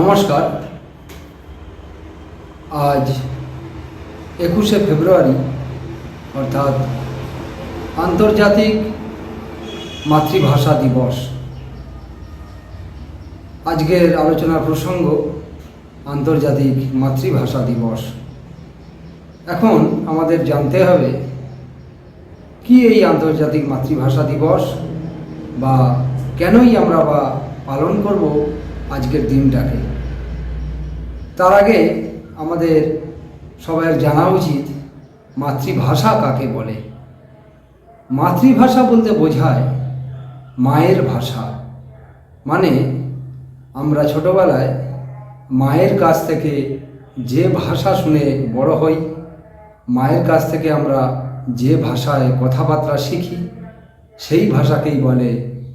নমস্কার। আজ একুশে ফেব্রুয়ারি, অর্থাৎ আন্তর্জাতিক মাতৃভাষা দিবস। আজকের আলোচনার প্রসঙ্গ আন্তর্জাতিক মাতৃভাষা দিবস। এখন আমাদের জানতে হবে, কি এই আন্তর্জাতিক মাতৃভাষা দিবস বা কেনই আমরা বা পালন করব আজকের দিনটাকে? তার আগে আমাদের সবাই জানা উচিত মাতৃভাষা কাকে বলে। মাতৃভাষা বলতে বোঝায় মায়ের ভাষা। মানে আমরা ছোটবেলায় মায়ের কাছ থেকে যে ভাষা শুনে বড় হই, মায়ের কাছ থেকে আমরা যে ভাষায় কথাবার্তা শিখি, সেই ভাষাকেই বলে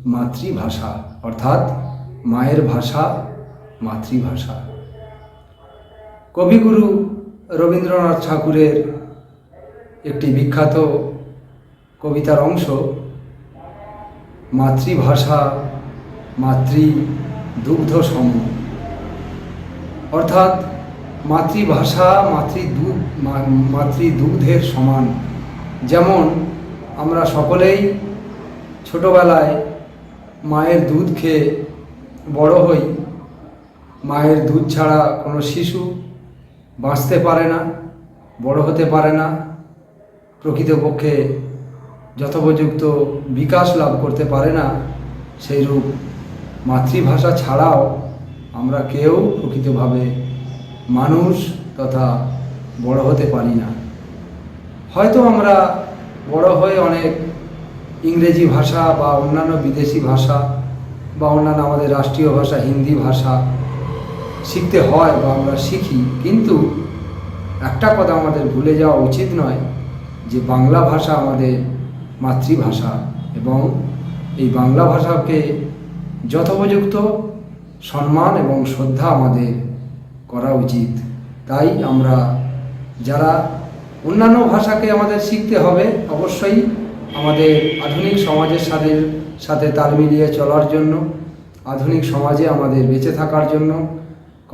মাতৃভাষা। অর্থাৎ মায়ের ভাষা মাতৃভাষা। কবিগুরু রবীন্দ্রনাথ ঠাকুরের একটি বিখ্যাত কবিতার অংশ, মাতৃভাষা মাতৃ দুগ্ধ সম অর্থাৎ মাতৃভাষা মাতৃদুধ মাতৃদুগ্ধের সমান। যেমন আমরা সকলেই ছোটবেলায় মায়ের দুধ খেয়ে বড় হই, মায়ের দুধ ছাড়া কোনো শিশু বাঁচতে পারে না, বড় হতে পারে না, প্রকৃতপক্ষে যথোপযুক্ত বিকাশ লাভ করতে পারে না সেইরূপ মাতৃভাষা ছাড়াও আমরা কেউ প্রকৃতভাবে মানুষ তথা বড় হতে পারি না। হয়তো আমরা বড় হয়ে অনেক ইংরেজি ভাষা বা অন্যান্য বিদেশি ভাষা বা অন্যান্য আমাদের রাষ্ট্রীয় ভাষা হিন্দি ভাষা শিখতে হয় বা আমরা শিখি, কিন্তু একটা কথা আমাদের ভুলে যাওয়া উচিত নয় যে বাংলা ভাষা আমাদের মাতৃভাষা এবং এই বাংলা ভাষাকে যথোপযুক্ত সম্মান এবং শ্রদ্ধা আমাদের করা উচিত। তাই আমরা যারা অন্যান্য ভাষাকে আমাদের শিখতে হবে, অবশ্যই আমাদের আধুনিক সমাজের সাথে সাথে তাল মিলিয়ে চলার জন্য, আধুনিক সমাজে আমাদের বেঁচে থাকার জন্য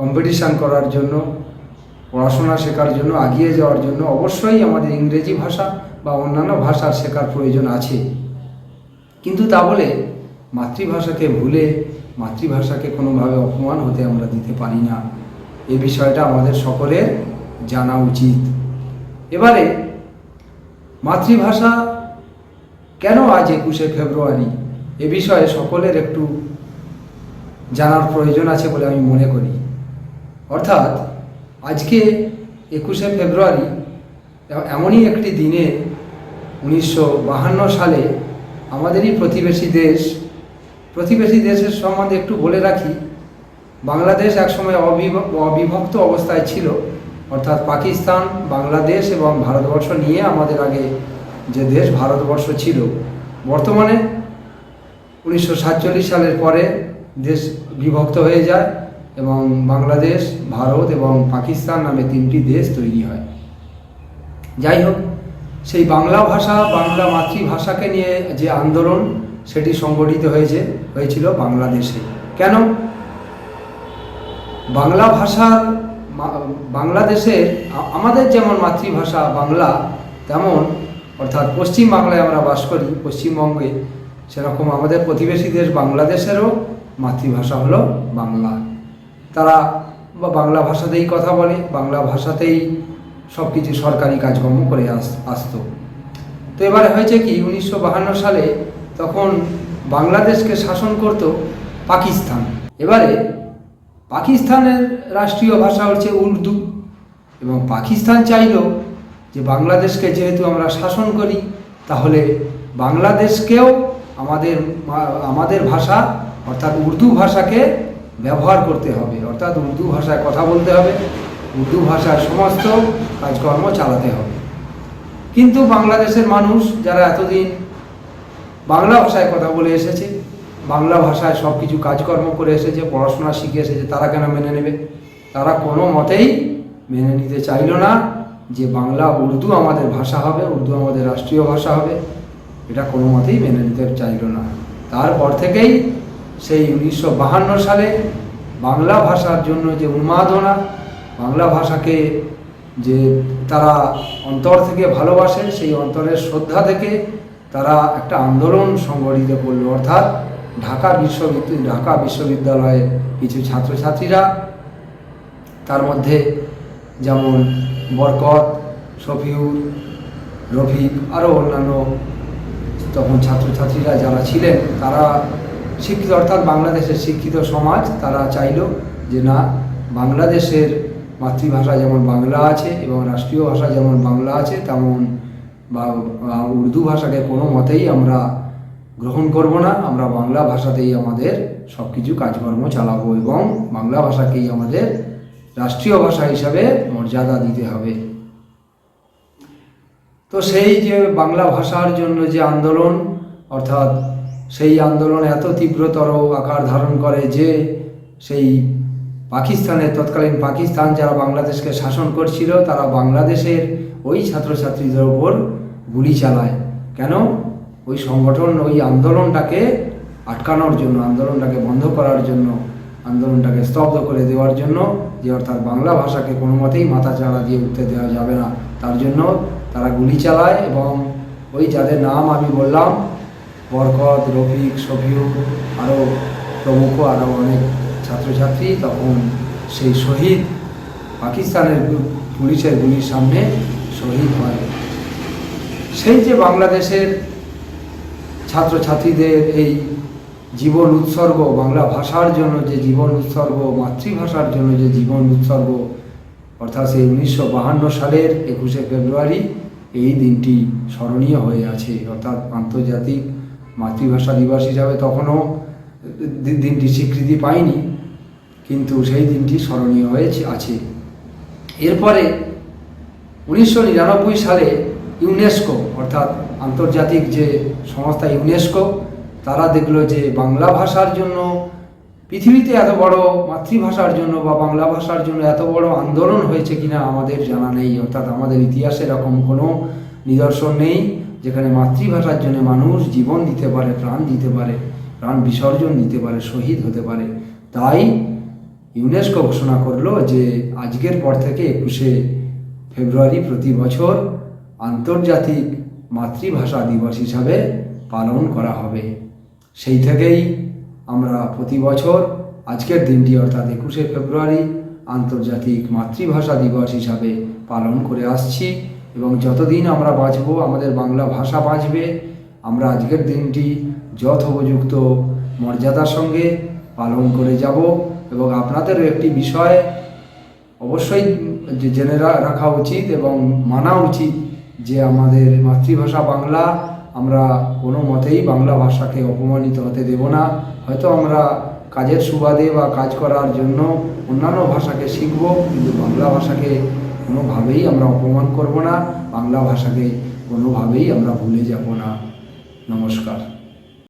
কম্পিটিশান করার জন্য, পড়াশোনা শেখার জন্য, এগিয়ে যাওয়ার জন্য অবশ্যই আমাদের ইংরেজি ভাষা বা অন্যান্য ভাষার শেখার প্রয়োজন আছে। কিন্তু তা বলে মাতৃভাষাকে ভুলে মাতৃভাষাকে কোনোভাবে অপমান হতে আমরা দিতে পারি না। এ বিষয়টা আমাদের সকলের জানা উচিত। এবারে, মাতৃভাষা কেন আজ একুশে ফেব্রুয়ারি? এ বিষয়ে সকলের একটু জানার প্রয়োজন আছে বলে আমি মনে করি। অর্থাৎ আজকে একুশে ফেব্রুয়ারি এমনই একটি দিনে উনিশশো সালে আমাদেরই প্রতিবেশী দেশ, প্রতিবেশী দেশের সম্বন্ধে একটু বলে রাখি, বাংলাদেশ একসময় অবিভ- অবিভক্ত অবস্থায় ছিল। অর্থাৎ পাকিস্তান, বাংলাদেশ এবং ভারতবর্ষ নিয়ে আমাদের আগে যে দেশ ভারতবর্ষ ছিল। বর্তমানে উনিশশো সাতচল্লিশ সালের পরে দেশ বিভক্ত হয়ে যায়। এবং বাংলাদেশ, ভারত এবং পাকিস্তান নামে তিনটি দেশ তৈরি হয়। যাই হোক সেই বাংলা ভাষা, বাংলা মাতৃভাষাকে নিয়ে যে আন্দোলন, সেটি সংগঠিত হয়েছে, হয়েছিল বাংলাদেশে। কেন? বাংলা ভাষার মা- বাংলাদেশের আমাদের যেমন মাতৃভাষা বাংলা, তেমন, অর্থাৎ পশ্চিম বাংলায় আমরা বাস করি, পশ্চিমবঙ্গে, সেরকম আমাদের প্রতিবেশী দেশ বাংলাদেশেরও মাতৃভাষা হলো বাংলা। তারা বাংলা ভাষাতেই কথা বলে, বাংলা ভাষাতেই সব কিছু সরকারি কাজকর্ম করে আস আসতো। তো এবারে হয়েছে কি, উনিশশো সালে তখন বাংলাদেশকে শাসন করত পাকিস্তান। এবারে পাকিস্তানের রাষ্ট্রীয় ভাষা হচ্ছে উর্দু এবং পাকিস্তান চাইল যে বাংলাদেশকে যেহেতু আমরা শাসন করি, তাহলে বাংলাদেশকেও আমাদের আমাদের ভাষা অর্থাৎ উর্দু ভাষাকে ব্যবহার করতে হবে। অর্থাৎ উর্দু ভাষায় কথা বলতে হবে, উর্দু ভাষায় সমস্ত কাজকর্ম চালাতে হবে। কিন্তু বাংলাদেশের মানুষ যারা এতদিন বাংলা ভাষায় কথা বলে এসেছে, বাংলা ভাষায় সব কিছু কাজকর্ম করে এসেছে, পড়াশোনা শিখে এসেছে, তারা কেন মেনে নেবে? তারা কোনো মতেই মেনে নিতে চাইল না যে বাংলা উর্দু আমাদের ভাষা হবে, উর্দু আমাদের রাষ্ট্রীয় ভাষা হবে। এটা কোনো মতেই মেনে নিতে চাইল না। তারপর থেকেই সেই উনিশশো সালে বাংলা ভাষার জন্য যে উন্মাদনা, বাংলা ভাষাকে যে তারা অন্তর থেকে ভালোবাসে, সেই অন্তরের শ্রদ্ধা থেকে তারা একটা আন্দোলন সংগঠিত করল। অর্থাৎ ঢাকা বিশ্ববিদ্যালয় ঢাকা বিশ্ববিদ্যালয়ের কিছু ছাত্রছাত্রীরা, তার মধ্যে যেমন বরকত, শফিউর, রফিক, আরও অন্যান্য তখন ছাত্রছাত্রীরা যারা ছিলেন, তারা শিক্ষিত, অর্থাৎ বাংলাদেশের শিক্ষিত সমাজ, তারা চাইল যে না, বাংলাদেশের মাতৃভাষা যেমন বাংলা আছে এবং রাষ্ট্রীয় ভাষা যেমন বাংলা আছে, তেমন বা উর্দু ভাষাকে কোনো মতেই আমরা গ্রহণ করব না। আমরা বাংলা ভাষাতেই আমাদের সব কিছু কাজকর্ম চালাবো এবং বাংলা ভাষাকেই আমাদের রাষ্ট্রীয় ভাষা হিসাবে মর্যাদা দিতে হবে। তো সেই যে বাংলা ভাষার জন্য যে আন্দোলন, অর্থাৎ সেই আন্দোলন এত তীব্রতর আকার ধারণ করে যে সেই পাকিস্তানের তৎকালীন পাকিস্তান যারা বাংলাদেশকে শাসন করছিল, তারা বাংলাদেশের ওই ছাত্রছাত্রীদের ওপর গুলি চালায়। কেন? ওই সংগঠন, ওই আন্দোলনটাকে আটকানোর জন্য, আন্দোলনটাকে বন্ধ করার জন্য, আন্দোলনটাকে স্তব্ধ করে দেওয়ার জন্য, যে অর্থাৎ বাংলা ভাষাকে কোনো মতেই মাথা চাড়া দিয়ে উঠতে দেওয়া যাবে না। তার জন্য তারা গুলি চালায় এবং ওই যাদের নাম আমি বললাম বরকত, রফিক শফিউ আরও প্রমুখ আরও অনেক ছাত্রছাত্রী তখন সেই শহীদ পাকিস্তানের পুলিশের গুলির সামনে শহীদ হয়। সেই যে বাংলাদেশের ছাত্রছাত্রীদের এই জীবন উৎসর্গ, বাংলা ভাষার জন্য যে জীবন উৎসর্গ, মাতৃভাষার জন্য যে জীবন উৎসর্গ, অর্থাৎ সেই উনিশশো সালের একুশে ফেব্রুয়ারি এই দিনটি স্মরণীয় হয়ে আছে, অর্থাৎ আন্তর্জাতিক মাতৃভাষা দিবস হিসাবে তখনও দিনটি স্বীকৃতি পায়নি কিন্তু সেই দিনটি স্মরণীয় হয়েছে, আছে। এরপরে উনিশশো নিরানব্বই সালে ইউনেস্কো, অর্থাৎ আন্তর্জাতিক যে সংস্থা ইউনেস্কো, তারা দেখল যে বাংলা ভাষার জন্য পৃথিবীতে এত বড় মাতৃভাষার জন্য বা বাংলা ভাষার জন্য এত বড় আন্দোলন হয়েছে কিনা আমাদের জানা নেই, অর্থাৎ আমাদের ইতিহাসে এরকম কোনো নিদর্শন নেই। যেখানে মাতৃভাষার জন্য মানুষ জীবন দিতে পারে, প্রাণ দিতে পারে, প্রাণ বিসর্জন দিতে পারে, শহীদ হতে পারে। তাই ইউনেস্কো ঘোষণা করল যে আজকের পর থেকে একুশে ফেব্রুয়ারি প্রতি বছর আন্তর্জাতিক মাতৃভাষা দিবস হিসাবে পালন করা হবে। সেই থেকেই আমরা প্রতি বছর আজকের দিনটি অর্থাৎ একুশে ফেব্রুয়ারি আন্তর্জাতিক মাতৃভাষা দিবস হিসাবে পালন করে আসছি। এবং যতদিন আমরা বাঁচব, আমাদের বাংলা ভাষা বাঁচবে। আমরা আজকের দিনটি যথোপযুক্ত মর্যাদার সঙ্গে পালন করে যাব এবং আপনাদেরও একটি বিষয় অবশ্যই জেনে রাখা উচিত এবং মানা উচিত যে আমাদের মাতৃভাষা বাংলা। আমরা কোনো মতেই বাংলা ভাষাকে অপমানিত হতে দেব না। হয়তো আমরা কাজের সুবাদে বা কাজ করার জন্য অন্যান্য ভাষাকে শিখব, কিন্তু বাংলা ভাষাকে কোনোভাবেই আমরা অপমান করব না বাংলা ভাষাকে কোনোভাবেই আমরা ভুলে যাব না। নমস্কার।